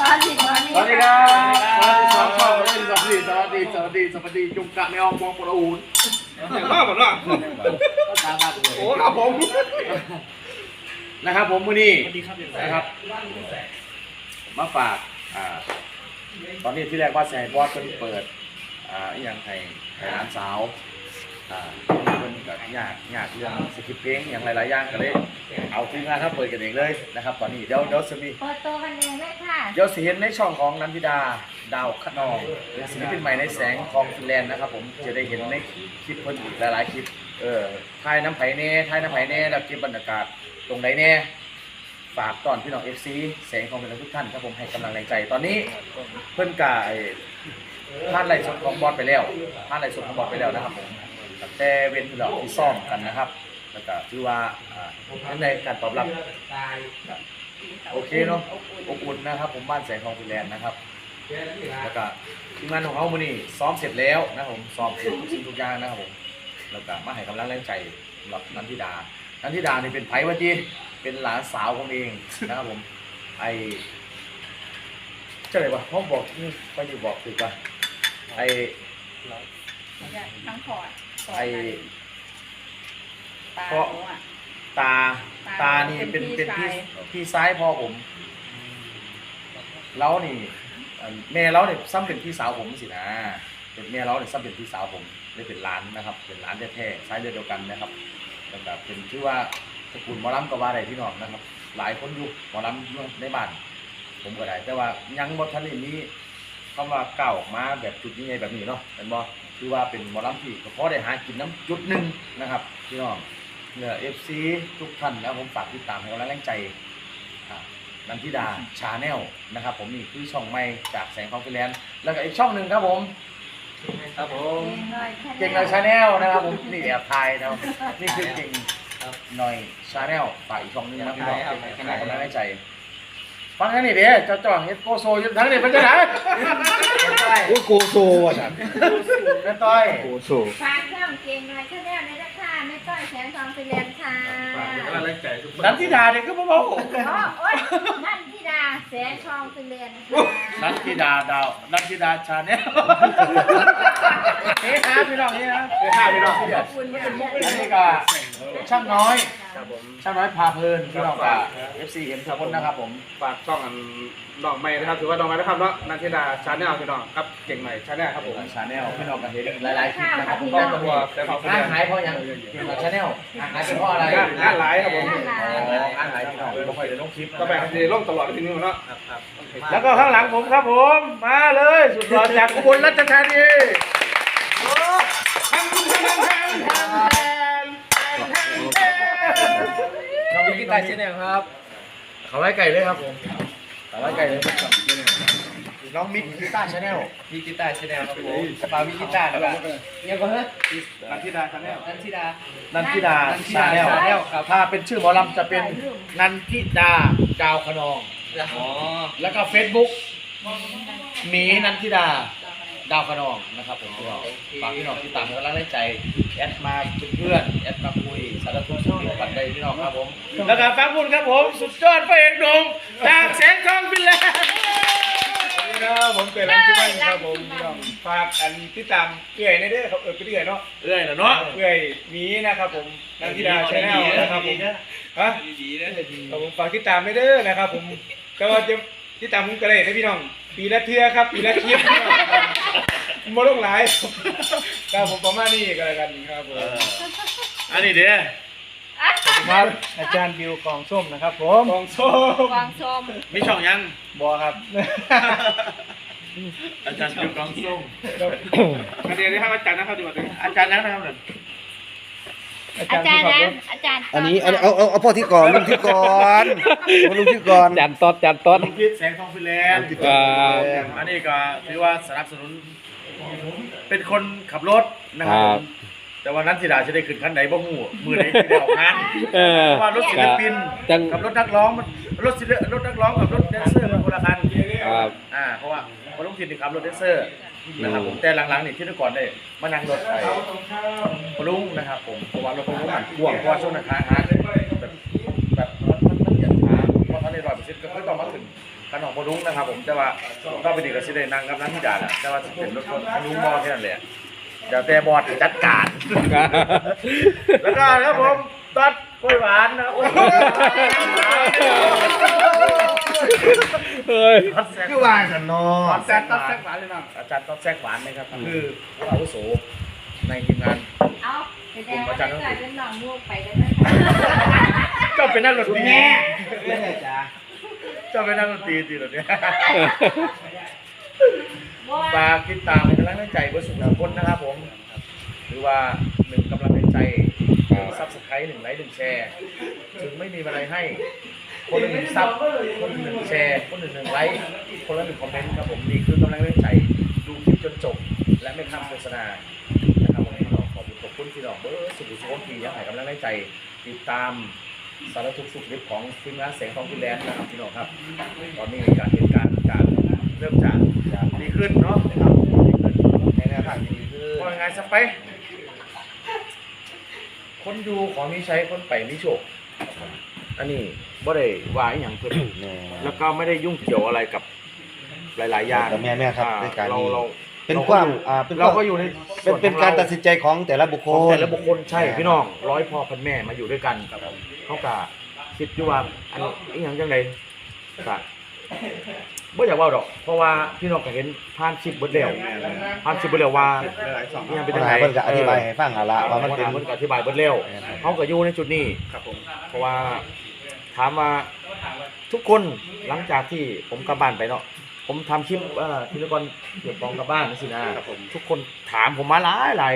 วัสดีสวัสดีสวัสดีครับสวัสดีสองช่องเลยสวัสดีสวัสดีสวัสดีสวัสดีจุงกะไม่ออกมองปลาอูนอย่างว่าผมว่าตามมาเลยโอ้ครับผมนะครับผมมือนี้นะครับ มาฝากอ่าตอนนี้ที่แรกว่าแซงบอสเพิ่นเปิดอ่าอย่างไทยร้านสาว อ่าเพิ่นก็ยากยากเรื่องสคริปต์เพลงอย่างหลายๆอย่างก็เลย เอาทีมงานครับเปิดกันเองเลยนะครับ ตอนนี้เดี๋ยวเดี๋ยวจะมี เปิดตัวกันเองเลยค่ะเดี๋ยวสิเห็นในช่องของนันทิดาดาวขนองเป็นศิลปินใหม่ในแสงของฟินแลนด์นะครับผมจะได้เห็นในคลิปเพิ่นอีกหลายๆคลิปเออถ่ายน้ำไผ่เน่ถ่ายน้ำไผ่เน่แล้วเก็บบรรยากาศตรงไหนเน่ฝากตอนพี่น้อง FC แสงของเป็นทุกท่านครับผมให้กำลังแรงใจตอนนี้เพิ่นกายพลาดไล่สดของบอลไปแล้วพลาดไล่สดของบอลไปแล้วนะครับผม ตั้งแต่เว้นที่เราที่ซ่อมกันนะครับ แล้วก็ถือว่าอ่าในการตอบรับ โอเคเนาะอบอุ่นนะครับ ผมบ้านแสงทองฟิแลนด์นะครับ แล้วก็ทีมงานของเขามื่อนี้ซ้อมเสร็จแล้วนะครับผมซ้อมเสร็จทุกสิ่งทุกอย่างนะครับผมแล้วก็มาให้กำลังแรงใจสำหรับนันทิดา นันทิดานี่เป็นไผ่วะจีเป็นหลานสาวผมเองนะครับผม ไอเจ้าไหนวะพ่อบอกนี่ไปอยู่บอกถูกปะไอทั้งขอด ไอตาเพราะ ตา ตานี่เป็นเป็นพี่พี่ซ้ายพ่อผมแล้วนี่เอ่อแม่เราเนี่ยซ้ำเป็นพี่สาวผมสินะเป็นแม่เราเนี่ยซ้ำเป็นพี่สาวผมเลยเป็นร้านนะครับ เป็นร้านแท้ๆซ้ายเลือดเดียวกันนะครับแล้วก็เป็นชื่อว่าตระกูลหมอลำก็ว่าได้พี่น้องนะครับ หลายคนอยู่หมอลำอยู่ในบ้าน ผมก็ได้แต่ว่ายังบ่ทันได้มีคำว่าเก้าวออกมาแบบจุดนี้ไงแบบนี้เนาะเป็นบ่ คือว่าเป็นหมอลำที่ก็พอได้หากินน้ำจุดหนึ่งนะครับพี่น้องเหนือเอฟซีทุกท่านนะครับผมฝากติดตามให้กำลังแรงใจอ่านันทิดาชาแนลนะครับ ผมนี่คือช่องใหม่จากแสงทองฟิแลนด์แล้วก็อีกช่องหนึ่งครับผมครับผมเก่เก่งงหหน่น่ออยยชาชาแนแนลลนะครับผมนี่แอบถ่ายนะครับนี่คือเก่งหน่อยชาแนลฝากอีกช่องหนึงนะพี่น้องให้กำลังแรงใจ ฟังทั้งนี้เด้เจ้าจ่องเฮ็ดโกโซอยุ่ทั้งนี้เป็นจังไดโอ้โกโซว่ะจ้ะแม่ต้อยโกโซฝากเครื่องเก่งหน่อยชาแนลในราคาไม่ต้อยแสนทองฟิเลนค่ะนันทิดาเนี่ยก็บ่เบาอ๋อโอ๊ยนั่นที่ดาแสนทองฟิเลนค่ะนันทิดาดาวนันทิดาชาแนลเฮ้ยฮะพี่น้องเฮ้ยฮะไปห้าพี่น้องขอบคุณค่ะอันนี้ก็ ช่างน้อย ครับผมช่างน้อยพาเพลินพี่น้องกับ FC เอ็มทุกคนนะครับผม ฝากช่องอันดอกไม้นะครับถือว่าดอกไม้นะครับเนาะนันทิดาชาแนลพี่น้องครับเก่งหน่อยชาแนลครับผมชาแนลพี่น้องกันเห็นหลายๆคลิปนะครับผมต้ต้อองงตัตัววแต่ของงานหายเพราะยังเกี่ยวกับชาแนลงานหายเป็นเพราะอะไรงานงานหลายครับผมด้านหลังอ๋องานหายพี่น้องไม่ค่อยได้ลงคลิปก็แบบจะล่มตลอดทีนี้เนาะครับครับแล้วก็ข้างหลังผมครับผม มาเลย สุดหล่อจากอุบลราชธานี น้องวิกิตาชาแนลครับเขาไว้ไก่เลยครับผมเขาไว้ไก่เลยน้องมิกกีตาร์ชาแนลมีกีตาร์ชาแนลครับผมฟาวิกีตาร์นะครับเนี่ยก็เฮ้ยนันทิดาชาแนลนันทิดานันทิดาชาแนล Channel ครับถ้าเป็นชื่อหมอลำจะเป็นนันทิดาดาวขนองอ๋อแล้วก็เฟซบุ๊กหมีนันทิดา ดาวขนองนะครับผมพี่น้องฝากพี่น้องที่ตามกำลังใจแอดมาเป็นเพื่อนแอดมาคุยสารทุกข์สุขดิบกันได้พี่น้องครับผมแล้วก็ฟังพูดครับผมสุดยอดพระเอกหนุ่มจากแสงทองฟินแลนด์ครับผมเป็นร้านที่บ้านครับผมฝากอันที่ตามเอื่อยในเด้อครับเออก็เอื่อยเนาะเอ้ยนะเนาะเอื่อยมีนะครับผมนันทิดาชาแนลนะครับผมฮะดีๆนะครับผมฝากติดตามไม่เด้อนะครับผมแต่ว่าจะติดตามผมก็ได้นะพี่น้องปีละเทือครับปีละคลิป โมลงหลายครับผมประมาณนี้ก็แล้วกันครับผมอันนี้เด้อครับอาจารย์บิวกองส้มนะครับ ผมกองส้มวางชมมีช่องยังบอครับอาจารย์เป็นกองส้มประเดี๋ยวนี้ครับอาจารย์นะครับดีกว่าอาจารย์ยังนะครับอาจารย์นะอาจารย์อันนี้อันเอาเอาเอาพ่อที่ก่อนลุงที่ก่อนเอาลุงที่ก่อนจันตอดจันตอดลุงพิษแสงทองฟินแลนด์ครับอันนี้ก็ถือว่าสนับสนุน เป็นคนขับรถนะครับครัผบมแต่ว่านั้นสิดาจะได้ขึ้นขั้นไหนบ่ฮู้มือไหนที่ได้ออกงานเออเพราะว่ารถศิลปินจัง กับรถนักร้องมันรถศิลรถนักร้องกับรถแดนเซอร์มันคนละคันครับ อ่าเพราะว่าพอลุงทินนี่ขับรถแดนเซอร์นะครับผมแต่หลังๆนี่ที่แต่ก่อนได้มานั่งรถไอ้พอลุงนะครับผมเพราะว่ารถพอลุงมันพ่วงเพราะว่าช่วงนั้นขาหาแบบ แบบมันมันมันเหยียดขาเพราะท่านในร้อยเปอร์เซ็นต์ก็คือต้องมาถึงกันของพดุงนะครับ ผมแต่ว่าก็ไปดีกับสิได้นั่งกับนั้นที่ด่าแหละแต่ว่าสิเป็นรถพดุงมอแค่นั้นแหละเดี๋ยวแต่บอดจัดการ แล้วก็นะครับผมตัดกล้วยหวานนะครับโอ้ยเฮ้ยตัดแซกคือว่ากันเนาะตัดแซกตัดแซกหวานเลยนะอาจารย์ตัดแซกหวานนะครับคือผู้อาวุโสในทีมงานเอาแสดงว่าไม่ต้อยเป็นน้องมูกไปกันนะก็เป็นนักดนตรีแม่เพื่อนจ้า เจ้าเป็นนักดนตรีจริงเหรอเนี่ยบ่ฝากติดตามเป็นกำลังใจเบอร์สุดทุกคนนะครับผมหรือว่าหนึ่งกำลังใจหนึ่งซับสไครต์หนึ่งไลค์หนึ่งแชร์ ถึงไม่มีอะไรให้ คนละหนึ่งซับ คนละหนึ่งแชร์ คนละหนึ่งไลค์ คนละหนึ่งคอมเมนต์ครับผมนี่คือกำลังใจดูคลิปจนจบ และไม่ข้ามโฆษณานะครับผมขอขอบคุณขอบคุณที่ดอกเบอร์สุดสุดทียังให้กำลังใจติดตาม สารทุกข์สุขดิบของทีมงานเสียงของฟินแลนด์นะครับพี่น้องครับ ตอนนี้การเหตุการณ์การเริ่มจากดีขึ้นเนาะครับดีขึ้นในแนวทางที่ดีคือว่าไงสักไปคนอยู่ขอมีใช้คนไปมีโชคอันนี้บ่ได้ว่าอหย่างเพิ่นแม่ แล้วก็ไม่ได้ยุ่งเกี่ยวอะไรกับหลาย ๆ อย่างแต่แม่แม่ครับอ่าในการเรานี้ เรา เป็นความอ่าเป็นคเราวามก็อยู่ในเป็นเป็นการตัดสินใจของแต่ละบุคคของลแต่ละบุคคลใช่พี่น้องร้อยพ่อพันแม่มาอยู่ด้วยกันเขากะคิดอยู่ว่าอันอีหยังจังไดกะบ่อยากเว้าดอก เพราะว่าพี่น้องก็เห็นผ่านคลิปเบิดแล้วผ่านคลิปเบิดแล้วว่าอีหยังเป็นปัจัญงหาไดเพิ่นก็อธิบายให้ฟังอะละว่ามันเป็นเพิ่นก็อธิบายเบิดแล้วเขาก็อยู่ในจุดนี้ครับผมเพราะว่าถามว่าทุกคนหลังจากที่ผมกลับบ้านไปเนาะ ผมทำคลิปเอ่อทีละคนเกี่ยวกับกลับบ้านนี่สินะครับผม ทุกคนถามผมมาหลายหลาย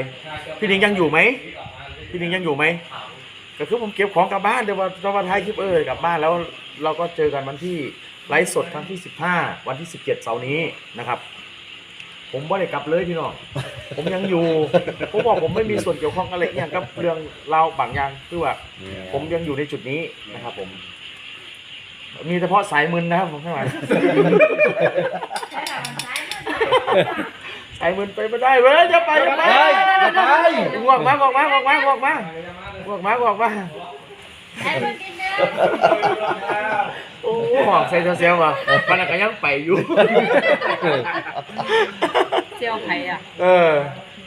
พี่นิงยังอยู่ไหมพี่นิงยังอยู่ไหมก็คือผมเก็บของกลับบ้านเดี๋ยวว่าเรามาถ่ายคลิปเออกลับบ้านแล้วเราก็เจอกันวันที่ไลฟ์สดครั้งที่ 15 วันที่ 17เสาร์นี้นะครับ ผมไม่ได้กลับเลยพี่น้อง ผมยังอยู่ ผมบอกผมไม่มีส่วนเกี่ยวข้องอะไรอหย่างกับเรื่องราวบางอย่างคือว่า ผมยังอยู่ในจุดนี้นะครับผม มีเฉพาะสายมึนนะครับผมข้างหลังใช่ค่ะมันซ้ายมือสายมึนไปไม่ได้เว้ยจะไปจะไปเฮ้ยอย่าไปง่วงมาง่วงมาง่วงมาง่วงมาง่วงมาง่วงมาซ้ายมือกินเด้อโอ้หอกใส่เสียวๆว่ะมันก็ยังไปอยู่ เจียวไผ่อะเออ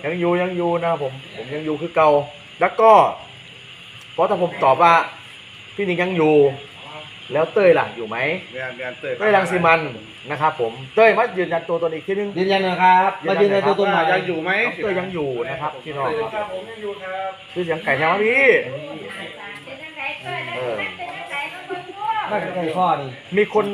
ยังอยู่ยังอยู่นะครับผม ผมยังอยู่คือเก่า แล้วก็ เพราะถ้าผมตอบว่า พี่นิงยังอยู่ แล้วเต้ยล่ะอยู่ไหมเรียนเรียนเตยเต้ยรังสีมันนะครับผมเต้ยมายืนยันตัวตนอีกทีนึงยืนยันนะครับมายืนยันตัวตนใหม่ยังอยู่ไหมน้องเต้ยยังอยู่นะครับพี่น้องครับครับผมยังอยู่ครับคือเสียงไก่แถวพี่เป็นจังไดเต้ยได้เป็นจังไดต้องเบิ่งดูมาใกล้ข้อนี่มีคน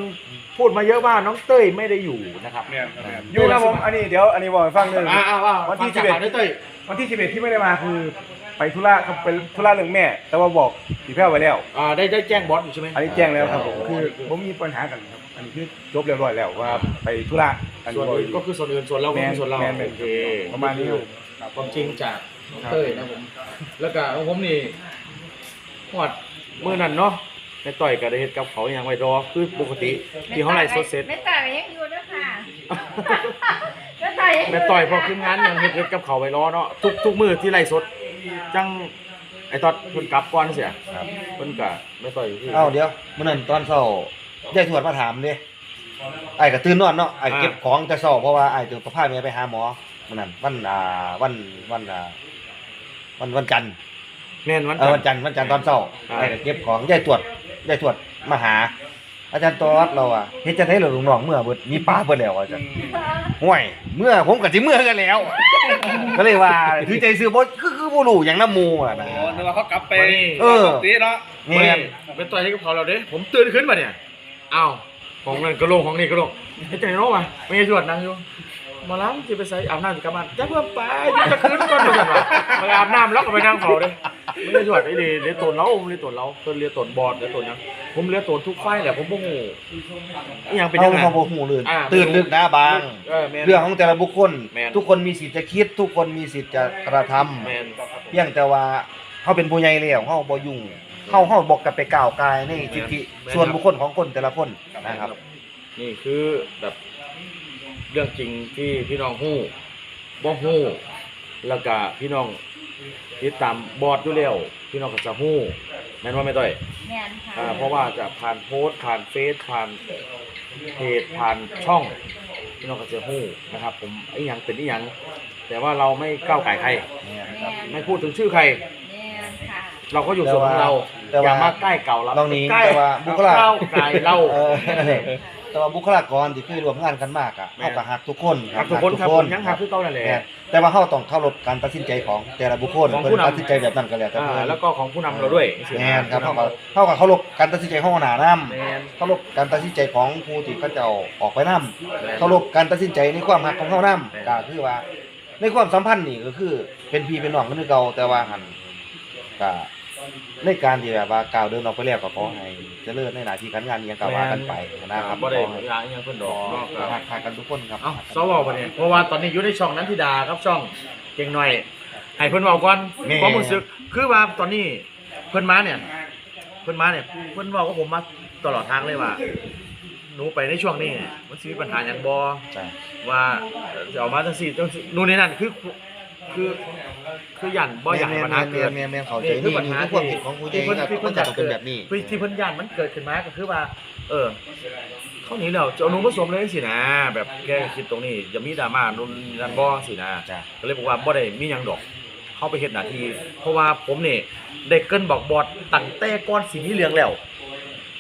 พูดมาเยอะว่าน้องเต้ยไม่ได้อยู่นะครับแม่นครับแม่นอยู่ครับผมอันนี้เดี๋ยวอันนี้บอกให้ฟังหนึ่งอ่าอ่าว่าวันที่ฟังจาก11ปากด้วยเต้ยวันที่11ที่ไม่ได้มาคือ ไปธุระครับเป็นธุระเรื่องแม่ แต่ว่าบอกพี่แพ้วไว้แล้ว อ่าได้ได้แจ้งบอสอยู่ใช่ไหมอันนี้แจ้งแล้วครับผมคือผมมีปัญหากันครับอันนี้คือจบเรียบร้อยแล้วว่าไปธุระอันส่วนนี้อื่นก็คือส่วนอื่นส่วนเราก็คือส่วนเราแมนแมนโอเคประมาณนี้ครับความจริงจากน้องเต้ยนะผมแล้วก็ของผมนี่หอดมือนั่นเนาะในต่อยกับได้เฮ็ดกับเขาอย่างไว้รอคือปกติที่เขาไล่สดเสร็จ ไม่ต่อยยังอยู่ด้วยค่ะไม่ต่อยยังแม่ต่อยพอขึ้นงานยังเฮ็ดเฮ็ดกับเขาไว้รอเนาะทุกทุกมือที่ไล่สด จังไอ้ตอนเพิ่นกลับก่อนเสียครับเพิ่นก็ไม่ต่อยอยู่ที่เอ้าเดี๋ยวมื้อนั้นตอนเช้ายายทวดมาถามเด้ไอ้ก็ตื่นนอนเนาะไอ้เก็บของแต่เช้าเพราะว่าไอ้ต้องพาแม่ไปหาหมอมื้อนั้นวันอ่าวันวันอ่าวันวันจันทร์แม่นวันเอจัอนวันทร์ จันทร์วันจันทร์ตอนเช้าอ่าไอ้ก็เก็บของยายตรวจยายตรวจมาหา อาจารย์ตอดเราอะเฮ็ดจังได๋ล่ะลุงน้องเมื่อเบิดมีป้าเบิดแล้วอาจารย์ห่วยเมื่อผมก็สิเมื่อกันแล้ว ก็เลยว่าถือใจซื้อบ่คือ คือบ่รู้หยังนำหมู่อะนะ โอ้นึกว่าเขากลับไปเออ ตีเนาะแม่นเป็นต่อยให้กับเขาเราเด้ผมตื่นขึ้นมาเนี่ยอ้าวของนั่นก็โลงของนี่ก็โลงเฮ็ดจังได๋เนาะวะไม่ได้ตรวจนั่งอยู่ มาล้างสิไปใส่อาบน้ำสิกลับบ้านจักว่าไปอยู่จะขึ้นก่อนว่าซั่นว่ะไปอาบน้ำแล้วก็ไปนั่งเฝ้าเด้ไม่ได้ตรวจไอ้นี่เรียนตนเราเรียนตนเราเพิ่นเรียนตนบอดเรียนตนหยังผมเรียนตนทุกไฟแหละผมบ่ฮู้อีหยังเป็นจังไงเฮาบ่ฮู้เลยอ่าตื่นลึกนะบาง เออแม่นเรื่องของแต่ละบุคคล แม่น ทุกคนมีสิทธิ์จะคิด ทุกคนมีสิทธิ์จะกระทำแม่นเพียงแต่ว่าเฮาเป็นผู้ใหญ่แล้วเฮาบ่ยุ่งเฮาเฮาบ่กลับไปก้าวกายในสิทธิส่วนบุคคลของคนแต่ละคนนะครับ นี่คือแบบ เรื่องจริงที่พี่น้องฮู้บ่ฮู้แล้วก็พี่น้องติดตามบอร์ดอยู่แล้วพี่น้องก็จะฮู้แม่นว่าไม่ต้อยแม่นค่ะอ่าเพราะว่าจะผ่านโพสต์ผ่านเฟซผ่านเพจผ่านช่อง พี่น้องก็จะฮู้นะครับ ผมไอ้หยังเป็นไอ้หยัง แต่ว่าเราไม่ก้าวไก่ใคร เนี่ยนะครับ ไม่พูดถึงชื่อใคร แม่นค่ะเราก็อยู่ส่วนของเราแต่อว่าย่ามาใกล้เก่าเราน้องนิ้งใกล้แต่ว่าบุคลากรก้าวไก่เรา เออ แต่ว่าบุคลากรที่เคยร่วมงานกันมากอะแม่เฮาก็ฮักทุกคนครับทุกคนครับผมยังหาคือเก่านั่นแหละ แม่นแต่ว่าเฮาต้องเคารพการตัดสินใจของแต่ละบุคคลของเพิ่ผู้นนำ ตัดสินใจแบบนั้นก็แล้วแต่อ่าเพิ่นแล้วก็ของผู้นำเราด้วยแม่นครับเฮาก็เฮาก็เคารพการตัดสินใจของหัวหน้านำแม่นเคารพการตัดสินใจของผู้ที่เขาเจ้าออกไปนํเคารพการตัดสินใจในความรักของเฮานำก็คือว่าในความสัมพันธ์นี่ก็คือเป็นพี่เป็นน้องกันคือเก่าแต่ว่าหันก็ ในการที่แบบว่าก้าวเดินออกไปแล้วก็ขอให้เจริญในหน้าที่การงานอหยังก็ว่ากันไปนะครับบ่ได้ขอให้ยาอหยังเพิ่นดอกเนาะครับทักทายกันทุกคนครับ เอ้าสวบ่เนี่ยเพราะว่าตอนนี้อยู่ในช่องนั้นธิดาครับช่องเก่งหน่อยให้เพิ่นเว้าก่อนแม่ความรู้สึกคือว่าตอนนี้เพิ่นมาเนี่ย เพิ่นมาเนี่ยเพิ่นเว้ากับผมมาตลอดทางเลยว่าหนูไปในช่วงนี้มันสิมีปัญหาหยังบ่ใช่ว่าจะเอามาจังซี่จังซี่นู่นนี่นั่นคือคือ คือยันบ่อยากให้ปัญหาเกิดแม่นแม่นเข้าใจนี่คืนี่อปัญหานี่คือความผิดของผู้ใหญ่ที่เพิ่นครับที่เพิ่นมันจะต้องเป็นแบบนี้ที่ที่เพิ่นย่านมันเกิดขึ้นมาก็คือว่า เออเขาหนีแล้วจะเอาหนูผสมเลยสินะแบบแกคิดตรงนี้อย่ามีดราม่านู่นนี่นั่นบ่สินะจ้ะ ก็เลยบอกว่าบ่ได้มีหยังดอก เข้าไปเฮ็ดหน้าที่เพราะว่าผมนี่ได้เกรินบอกบอดตั้งแต่ก่อนสิมีเรื่องแล้ว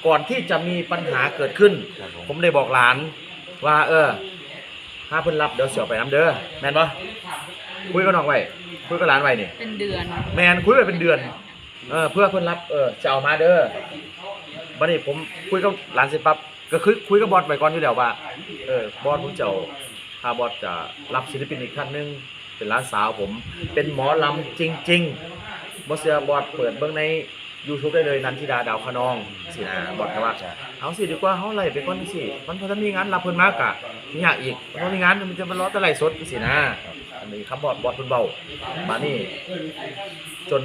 ก่อนที่จะมีปัญหาเกิดขึ้น ครับผมผมได้บอกหลานว่า เออ ถ้าเพิ่นรับเดี๋ยวเสียวไปน้ำเด้อแม่นบ่ คุยกับน้องไว้คุยกับหลานไว้นี่เป็นเดือนแมนคุยไปเป็นเดือนเออเพื่อเพิ่นรับเออจะเอามาเด้อบัดนี้ผมคุยกับหลานเสร็จปั๊บก็คือคุยกับบอสไปก่อนอยู่แล้วว่าเออบอสผมจะเอาถ้าบอสจะรับศิลปินอีกท่านหนึงเป็นหลานสาวผม เป็นหมอลำจริงๆบอสเสียบอสเปิดเบิ่งใน YouTube ได้เลยนันทิดาดาวคะนองสินะบอสก็ว่าจ้ะเอาสิดีกว่าเฮาไล่ไปก่อนสิมันพอจะมีงานรับเพิ่นมากอะมีอยากอีกมันบ่มีงานมันจะมารอแต่ไล่สดสินะ อันนี้คำบอดบอดเพิ่นเบามานี่จน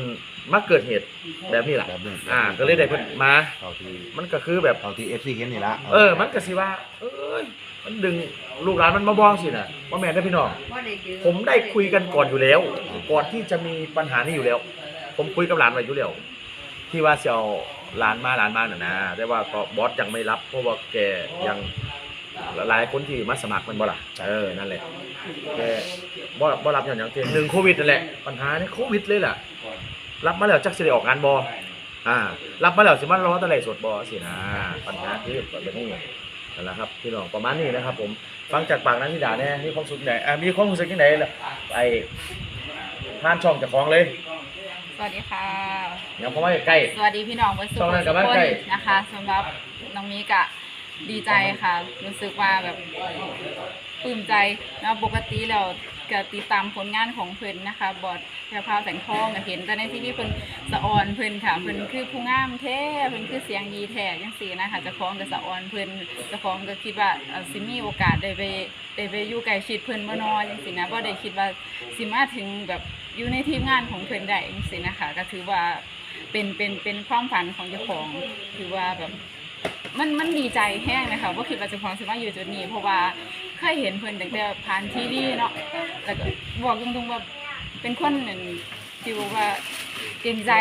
มาเกิดเหตุแบบนี้แหละแบบนี้อ่า ก็เลยได้เพิ่นมา เท่าที่มันก็คือแบบ เท่าที่ FC เห็นนี่ละเออ มันก็สิว่า เอ้ย มันดึงลูกหลานมันมาบ้องสิน่ะว่าแม่นได้อพี่น้องว่าได้ยืผมได้คุยกันก่อนอยู่แล้ว ก่อนที่จะมีปัญหานี้อยู่แล้ว ผมคุยกับหลานไว้อยู่แล้ว ที่ว่าจะเอาหลานมาหลานมาน่ะนะแต่ว่าก็บอสยังไม่รับ เพราะว่าแกยังหลายคนที่มาสมัครมันบ่ล่ะเออนั่นแหละ แกบ่บ่รับอย่างอย่างเดียวหนึ่งโควิดนั่นแหละปัญหานี่โควิดเลยล่ะ รับมาแล้วจักสิได้ออกงานบ่อ่า รับมาแล้วสิมันรอแตะไหลสดบ่สินะปัญหาคือแบบนี้นั่นแหละครับพี่น้องประมาณนี้นะครับ ผมฟังจากปากนั้นที่ด่าแน่มีความสุขไหนอ่ามีความรู้สึกยังไงล่ะไอ้ผ่านช่องเจากของเลยสวัสดีค่ะ เดี๋ยว ปลื้มใจนะปกติแล้วก็ติดตามผลงานของเพิ่นนะคะ บอดแพรพาวแสงทองเห็นแต่ในที่นี่เพิ่นสะออนเพิ่นค่ะเพิ่นคือผู้งามแท้เพิ่นคือเสียงดีแท้ยังสีนะคะจะคล้องกับสะออนเพิ่นจะคล้องก็คิดว่าซิมีโอกาสได้ไปได้ไปอยู่ใกล้ชิดเพิ่นบ่นอจังสีนะบ่ได้คิดว่าซิมาถึงแบบอยู่ในทีมงานของเพิ่นได้ยังสีนะคะ ก็ถือว่าเป็นเป็นเป็นความฝันของเจ้าของถือว่าแบบ มันมันดีใจแห้งนะคะว่าคิดว่าจ้าของสิมาอยู่จุดนี้ เพราะว่าเคยเห็นเพื่อนตั้งแต่ผ่านที่นี่เนาะแต่บอกตรงๆว่าเป็นคนหนึ่งที่ว่าเกรงใจ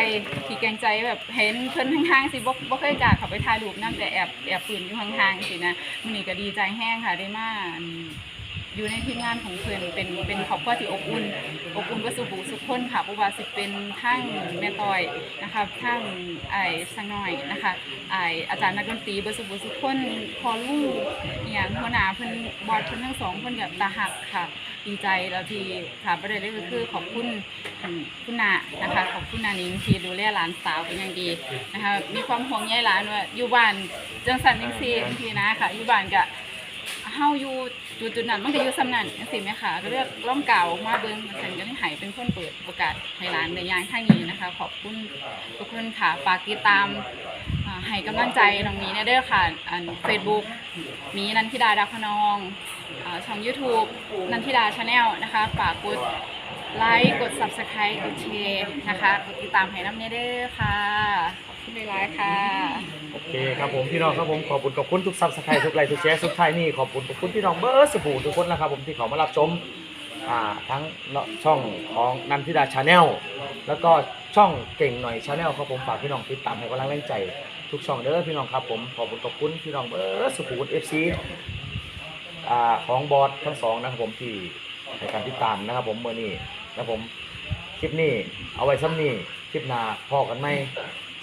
ที่เกรงใจแบบเห็นเพื่อนห่างๆสิบ่บ่เคยจากเขาไปถ่ายรูปนั่งแต่แอบแอบปืนอยู่ห่างๆสินะมันนี่ก็ดีใจแห้งค่ะได้มาก อยู่ในทีมงานของเพื่อนเป็นเป็นครอบครัวที่อบอุ่น อบอุ่นวัสบุสุขคนค่ะเพราะาสิเป็นทั้งแม่ต้อยนะคะทั้งไอ้สังน้อยนะคะไอ้อาจารย์นักดนตรีวัสบุสุขคนพอลูกนี่ยหัวหน้าเพื่อนบอดเพื่อนทั้งสองคนกับตาหักค่ะดีใจแล้วที่ค่ะประเด็นแรกก็คือขอบคุณคุณนานะคะขอบคุณนานิงที่ดูแลหลานสาวเป็นอย่างดีนะคะมีความห่วงใยหลานว่าอยู่บ้านจังสันนิงซีทีนะค่ะอยู่บ้านกะเฮาอยู่ จุดจุดนั้นมันก็อยู่ซ้ำนั่นสิงซี่ไหมค่ะก็เลือกล่องเก่ามาเบิ้งมาเฉันก็ได้หายเป็นคนเปิดโอกาสให้ร้านในย่างท่างนี้นะคะ ขอบคุณทุกคนค่ะฝากติดตามให้กำลังใจตรงนี้เนี่ยด้วยค่ะเฟซบุ๊กมีนันทิดาดาพนองช่อง YouTube นันทิดาชาแนลนะคะฝากกด รับผมพี่น้องครับผมขอบคุณขอบคุณทุกซับสไครต์ทุกไลค์ทุกแชร์ทุกท้ายนี่ขอบคุณขอบคุณพี่น้องเบอร์สบู่ทุกคนนะครับผมที่เขามารับชมอ่าทั้งช่องของนันทิดาชาแนลแล้วก็ช่องเก่งหน่อยชาแนลครับผมฝากพี่น้องติดตามให้กำลังแรงใจทุกช่องเด้อพี่น้องครับผมขอบคุณขอบคุณพี่น้องเบอร์สุขุมเอฟซีอ่าของบอสทั้งสองนะครับผมที่ในการติดตามนะครับผมเมื่อนี้ นะครับผม คลิปนี้ เอาไว้ซ้ำนี้คลิปหน้าพอกันไหม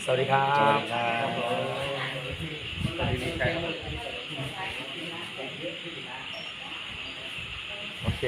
สวัสดีครัสวัสบดีครับดีใจครับโอเค